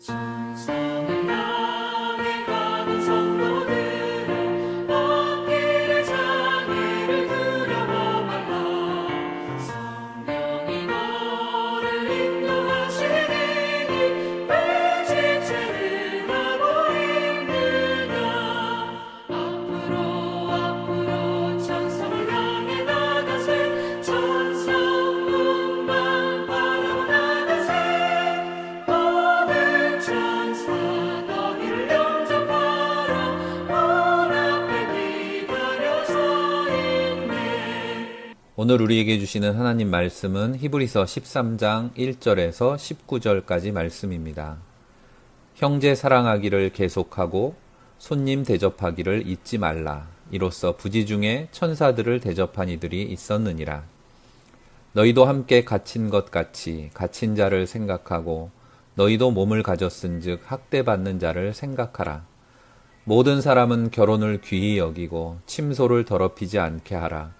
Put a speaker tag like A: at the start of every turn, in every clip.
A: 천
B: 오늘 우리에게 주시는 하나님 말씀은 히브리서 13장 1절에서 19절까지 말씀입니다. 형제 사랑하기를 계속하고 손님 대접하기를 잊지 말라. 이로써 부지 중에 천사들을 대접한 이들이 있었느니라. 너희도 함께 갇힌 것 같이 갇힌 자를 생각하고 너희도 몸을 가졌은즉 학대받는 자를 생각하라. 모든 사람은 결혼을 귀히 여기고 침소를 더럽히지 않게 하라.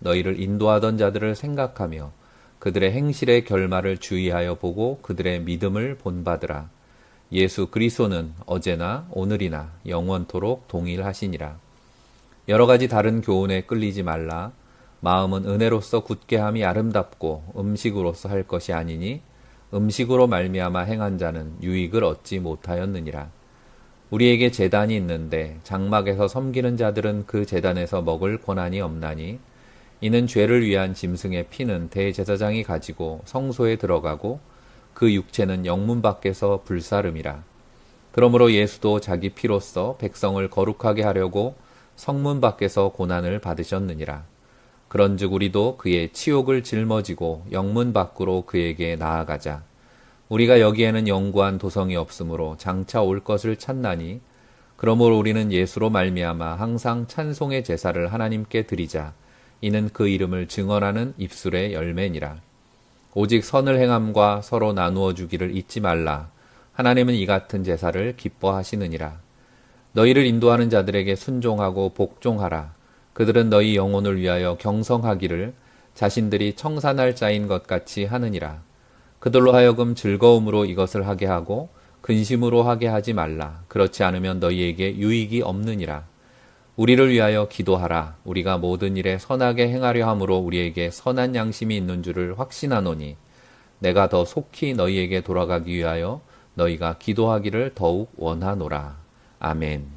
B: 너희를 인도하던 자들을 생각하며 그들의 행실의 결말을 주의하여 보고 그들의 믿음을 본받으라. 예수 그리스도는 어제나 오늘이나 영원토록 동일하시니라. 여러 가지 다른 교훈에 끌리지 말라. 마음은 은혜로서 굳게 함이 아름답고 음식으로서 할 것이 아니니 음식으로 말미암아 행한 자는 유익을 얻지 못하였느니라. 우리에게 재단이 있는데 장막에서 섬기는 자들은 그 재단에서 먹을 권한이 없나니 이는 죄를 위한 짐승의 피는 대제사장이 가지고 성소에 들어가고 그 육체는 영문 밖에서 불사름이라. 그러므로 예수도 자기 피로써 백성을 거룩하게 하려고 성문 밖에서 고난을 받으셨느니라. 그런즉 우리도 그의 치욕을 짊어지고 영문 밖으로 그에게 나아가자. 우리가 여기에는 영구한 도성이 없으므로 장차 올 것을 찾나니 그러므로 우리는 예수로 말미암아 항상 찬송의 제사를 하나님께 드리자. 이는 그 이름을 증언하는 입술의 열매니라. 오직 선을 행함과 서로 나누어 주기를 잊지 말라. 하나님은 이 같은 제사를 기뻐하시느니라. 너희를 인도하는 자들에게 순종하고 복종하라. 그들은 너희 영혼을 위하여 경성하기를 자신들이 청산할 자인 것 같이 하느니라. 그들로 하여금 즐거움으로 이것을 하게 하고 근심으로 하게 하지 말라. 그렇지 않으면 너희에게 유익이 없느니라. 우리를 위하여 기도하라. 우리가 모든 일에 선하게 행하려 함으로 우리에게 선한 양심이 있는 줄을 확신하노니 내가 더 속히 너희에게 돌아가기 위하여 너희가 기도하기를 더욱 원하노라. 아멘.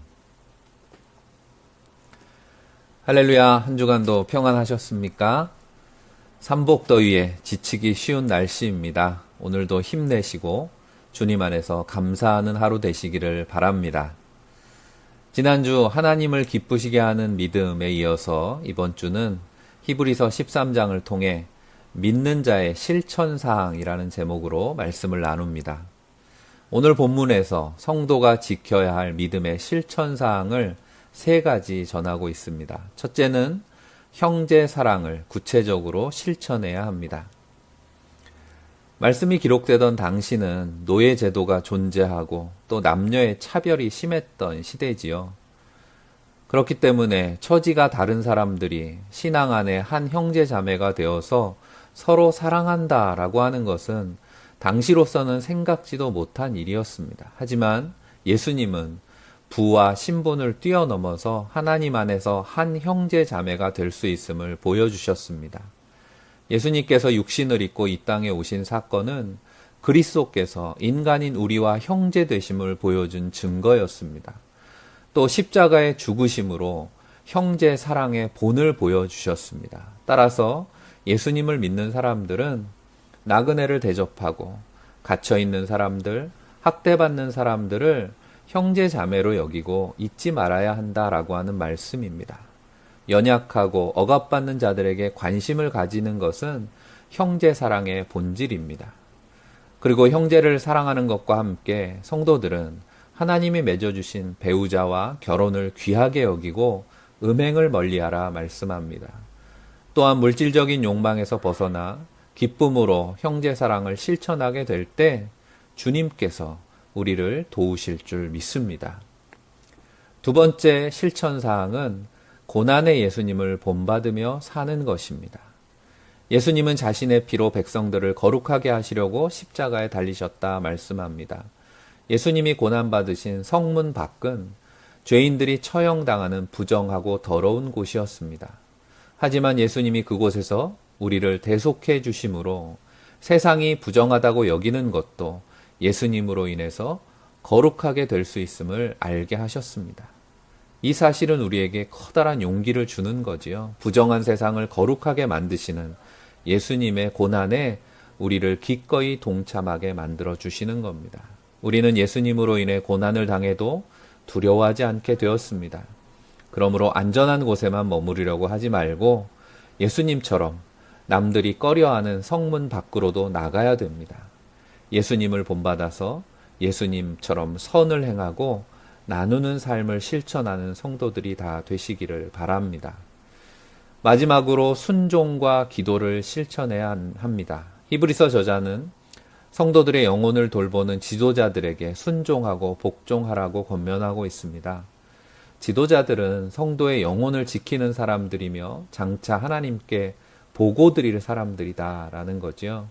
B: 할렐루야. 한 주간도 평안하셨습니까? 삼복더위에 지치기 쉬운 날씨입니다. 오늘도 힘내시고 주님 안에서 감사하는 하루 되시기를 바랍니다. 지난주 하나님을 기쁘시게 하는 믿음에 이어서 이번 주는 히브리서 13장을 통해 믿는 자의 실천 사항이라는 제목으로 말씀을 나눕니다. 오늘 본문에서 성도가 지켜야 할 믿음의 실천 사항을 세 가지 전하고 있습니다. 첫째는 형제 사랑을 구체적으로 실천해야 합니다. 말씀이 기록되던 당시는 노예 제도가 존재하고 또 남녀의 차별이 심했던 시대지요. 그렇기 때문에 처지가 다른 사람들이 신앙 안에 한 형제 자매가 되어서 서로 사랑한다 라고 하는 것은 당시로서는 생각지도 못한 일이었습니다. 하지만 예수님은 부와 신분을 뛰어넘어서 하나님 안에서 한 형제 자매가 될 수 있음을 보여주셨습니다. 예수님께서 육신을 입고 이 땅에 오신 사건은 그리스도께서 인간인 우리와 형제 되심을 보여준 증거였습니다. 또 십자가의 죽으심으로 형제 사랑의 본을 보여주셨습니다. 따라서 예수님을 믿는 사람들은 나그네를 대접하고 갇혀 있는 사람들, 학대받는 사람들을 형제 자매로 여기고 잊지 말아야 한다라고 하는 말씀입니다. 연약하고 억압받는 자들에게 관심을 가지는 것은 형제 사랑의 본질입니다. 그리고 형제를 사랑하는 것과 함께 성도들은 하나님이 맺어주신 배우자와 결혼을 귀하게 여기고 음행을 멀리하라 말씀합니다. 또한 물질적인 욕망에서 벗어나 기쁨으로 형제 사랑을 실천하게 될 때 주님께서 우리를 도우실 줄 믿습니다. 두 번째 실천 사항은 고난의 예수님을 본받으며 사는 것입니다. 예수님은 자신의 피로 백성들을 거룩하게 하시려고 십자가에 달리셨다 말씀합니다. 예수님이 고난받으신 성문 밖은 죄인들이 처형당하는 부정하고 더러운 곳이었습니다. 하지만 예수님이 그곳에서 우리를 대속해 주심으로 세상이 부정하다고 여기는 것도 예수님으로 인해서 거룩하게 될 수 있음을 알게 하셨습니다. 이 사실은 우리에게 커다란 용기를 주는 거지요. 부정한 세상을 거룩하게 만드시는 예수님의 고난에 우리를 기꺼이 동참하게 만들어 주시는 겁니다. 우리는 예수님으로 인해 고난을 당해도 두려워하지 않게 되었습니다. 그러므로 안전한 곳에만 머무르려고 하지 말고 예수님처럼 남들이 꺼려하는 성문 밖으로도 나가야 됩니다. 예수님을 본받아서 예수님처럼 선을 행하고 나누는 삶을 실천하는 성도들이 다 되시기를 바랍니다. 마지막으로 순종과 기도를 실천해야 합니다. 히브리서 저자는 성도들의 영혼을 돌보는 지도자들에게 순종하고 복종하라고 권면하고 있습니다. 지도자들은 성도의 영혼을 지키는 사람들이며 장차 하나님께 보고 드릴 사람들이다라는 거지요.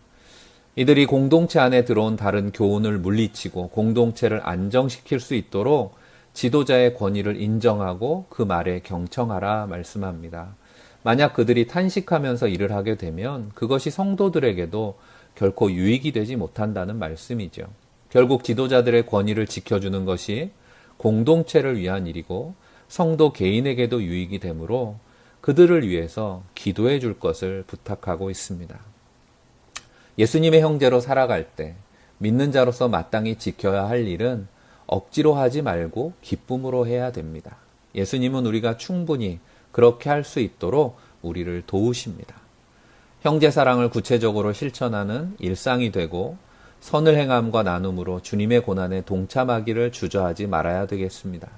B: 이들이 공동체 안에 들어온 다른 교훈을 물리치고 공동체를 안정시킬 수 있도록 지도자의 권위를 인정하고 그 말에 경청하라 말씀합니다. 만약 그들이 탄식하면서 일을 하게 되면 그것이 성도들에게도 결코 유익이 되지 못한다는 말씀이죠. 결국 지도자들의 권위를 지켜주는 것이 공동체를 위한 일이고 성도 개인에게도 유익이 되므로 그들을 위해서 기도해 줄 것을 부탁하고 있습니다. 예수님의 형제로 살아갈 때 믿는 자로서 마땅히 지켜야 할 일은 억지로 하지 말고 기쁨으로 해야 됩니다. 예수님은 우리가 충분히 그렇게 할 수 있도록 우리를 도우십니다. 형제 사랑을 구체적으로 실천하는 일상이 되고 선을 행함과 나눔으로 주님의 고난에 동참하기를 주저하지 말아야 되겠습니다.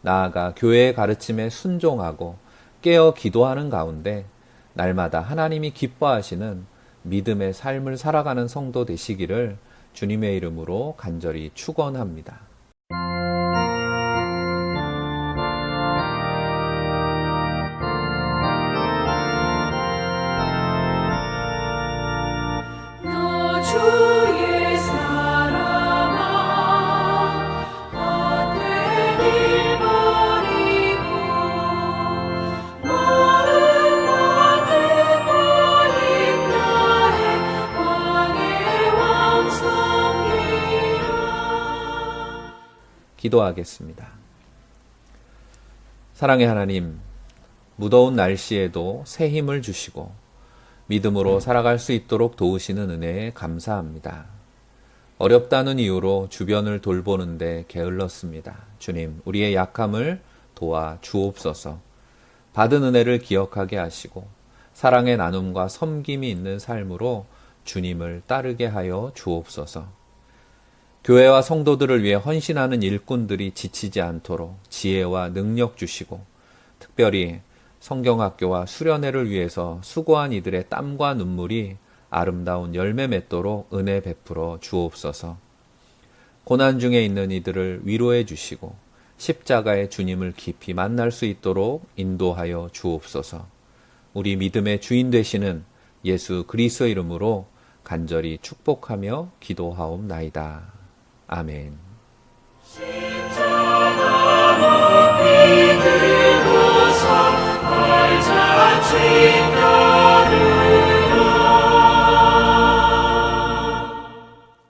B: 나아가 교회의 가르침에 순종하고 깨어 기도하는 가운데 날마다 하나님이 기뻐하시는 믿음의 삶을 살아가는 성도 되시기를 주님의 이름으로 간절히 축원합니다. 기도하겠습니다. 사랑의 하나님, 무더운 날씨에도 새 힘을 주시고 믿음으로 살아갈 수 있도록 도우시는 은혜에 감사합니다. 어렵다는 이유로 주변을 돌보는데 게을렀습니다. 주님, 우리의 약함을 도와 주옵소서. 받은 은혜를 기억하게 하시고 사랑의 나눔과 섬김이 있는 삶으로 주님을 따르게 하여 주옵소서. 교회와 성도들을 위해 헌신하는 일꾼들이 지치지 않도록 지혜와 능력 주시고 특별히 성경학교와 수련회를 위해서 수고한 이들의 땀과 눈물이 아름다운 열매 맺도록 은혜 베풀어 주옵소서. 고난 중에 있는 이들을 위로해 주시고 십자가의 주님을 깊이 만날 수 있도록 인도하여 주옵소서. 우리 믿음의 주인 되시는 예수 그리스도 이름으로 간절히 축복하며 기도하옵나이다. 아멘.